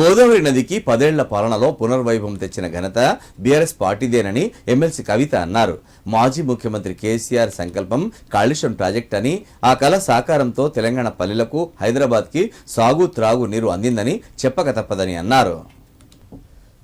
గోదావరి నదికి పదేళ్ళ పాలనలో పునర్వైభవం తెచ్చిన ఘనత బీఆర్ఎస్ పార్టీదేనని ఎమ్మెల్సీ కవిత అన్నారు. మాజీ ముఖ్యమంత్రి కేసీఆర్ సంకల్పం కాళేశ్వరం ప్రాజెక్ట్ అని ఆ కళ సాకారంతో తెలంగాణ పల్లెలకు హైదరాబాద్కి సాగు త్రాగు నీరు అందిందని చెప్పక తప్పదని అన్నారు.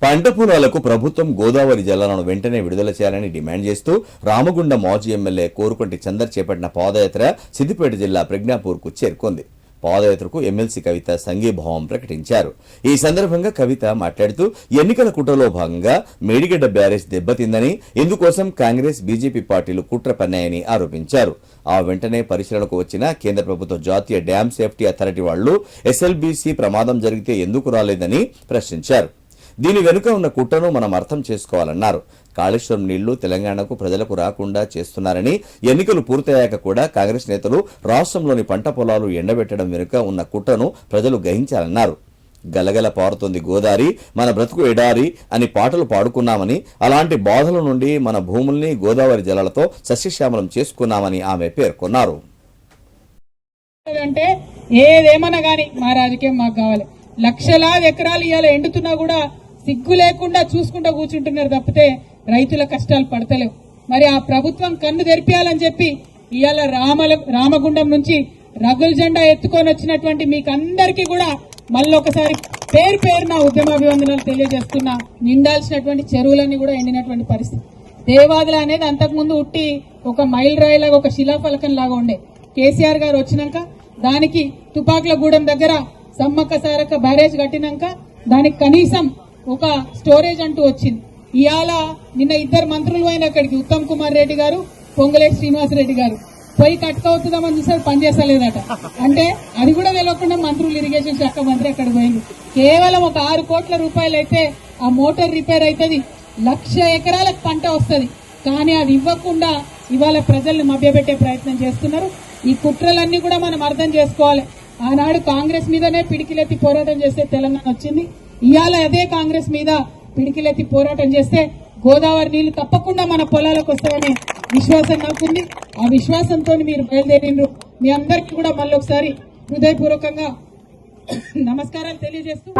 పంట పొలాలకు ప్రభుత్వం గోదావరి జలాలను వెంటనే విడుదల చేయాలని డిమాండ్ చేస్తూ రామగుండ మాజీ ఎమ్మెల్యే కోరుకొంటి చందర్ చేపట్టిన పాదయాత్ర సిద్దిపేట జిల్లా ప్రజ్ఞాపూర్కు చేరుకుంది. పాదయాత్రకు ఎమ్మెల్సీ కవిత సంఘీభావం ప్రకటించారు. ఈ సందర్భంగా కవిత మాట్లాడుతూ ఎన్నికల కుట్రలో భాగంగా మేడిగడ్డ బ్యారేజ్ దెబ్బతిందని ఇందుకోసం కాంగ్రెస్ బీజేపీ పార్టీలు కుట్ర పన్నాయని ఆరోపించారు. ఆ వెంటనే పరిశీలనకు వచ్చిన కేంద్ర ప్రభుత్వ జాతీయ డ్యామ్ సేఫ్టీ అథారిటీ వాళ్ళు ఎస్ఎల్బీసీ ప్రమాదం జరిగితే ఎందుకు రాలేదని ప్రశ్నించారు. దీని వెనుక ఉన్న కుట్రను మనం అర్థం చేసుకోవాలన్నారు. కాళేశ్వరం నీళ్ళు తెలంగాణకు ప్రజలకు రాకుండా చేస్తున్నారని ఎన్నికలు పూర్తయ్యాక కూడా కాంగ్రెస్ నేతలు రాష్ట్రంలోని పంట పొలాలు ఎండబెట్టడం వెనుక ఉన్న కుట్రను ప్రజలు గ్రహించాలన్నారు. గలగల పారుతోంది గోదారి మన బ్రతుకు ఎడారి అని పాటలు పాడుకున్నామని అలాంటి బాధల నుండి మన భూముల్ని గోదావరి జలాలతో సస్యశ్యామలం చేసుకున్నామని ఆమె పేర్కొన్నారు. అంటే ఏదేమన్నా కానీ మా రాజకీయం మాకు కావాలి. లక్షలాది ఎకరాలు ఇవాళ ఎండుతున్నా కూడా సిగ్గు లేకుండా చూసుకుంటూ కూర్చుంటున్నారు తప్పితే రైతుల కష్టాలు పడతలేవు. మరి ఆ ప్రభుత్వం కన్ను తెరిపియాలని చెప్పి ఇవాళ రామల రామగుండం నుంచి రగుల్ జెండా ఎత్తుకొని వచ్చినటువంటి మీకు అందరికీ కూడా మళ్ళొకసారి పేరు పేరున ఉద్యమాభివందనలు తెలియజేస్తున్నా నిండాల్సినటువంటి చెరువులన్నీ కూడా ఎండినటువంటి పరిస్థితి. దేవాదుల అనేది అంతకుముందు ఉట్టి ఒక మైల్ రాయిలాగా ఒక శిలాఫలకం లాగా ఉండే. కేసీఆర్ గారు వచ్చినాక దానికి తుపాకుల గూడెం దగ్గర సమ్మక్క సారక్క బ్యారేజ్ కట్టినాక దానికి కనీసం ఒక స్టోరేజ్ అంటూ వచ్చింది. ఇవాళ నిన్న ఇద్దరు మంత్రులు పోయిన అక్కడికి ఉత్తమ్ కుమార్ రెడ్డి గారు పొంగులేటి శ్రీనివాస్ రెడ్డి గారు. పోయి కట్టుకోవచ్చుదామని చూసారు పనిచేస్తలేదట అంటే అది కూడా తెలియకుండా మంత్రులు ఇరిగేషన్ శాఖ మంత్రి అక్కడ పోయింది కేవలం ఒక ఆరు కోట్ల రూపాయలు అయితే ఆ మోటార్ రిపేర్ అవుతుంది లక్ష ఎకరాలకు పంట వస్తుంది. కానీ అది ఇవ్వకుండా ఇవాళ ప్రజల్ని మభ్యపెట్టే ప్రయత్నం చేస్తున్నారు. ఈ కుట్రలన్నీ కూడా మనం అర్థం చేసుకోవాలి. ఆనాడు కాంగ్రెస్ మీదనే పిడికిలెత్తి పోరాటం చేస్తే తెలంగాణ వచ్చింది. ఇవాళ అదే కాంగ్రెస్ మీద పిడికిలెత్తి పోరాటం చేస్తే గోదావరి నీళ్ళు తప్పకుండా మన పొలాలకు వస్తాయనే విశ్వాసం నాకుంది. ఆ విశ్వాసంతో మీరు బయలుదేరిండ్రు మీ అందరికీ కూడా మళ్ళీ ఒకసారి హృదయపూర్వకంగా నమస్కారాలు తెలియజేస్తూ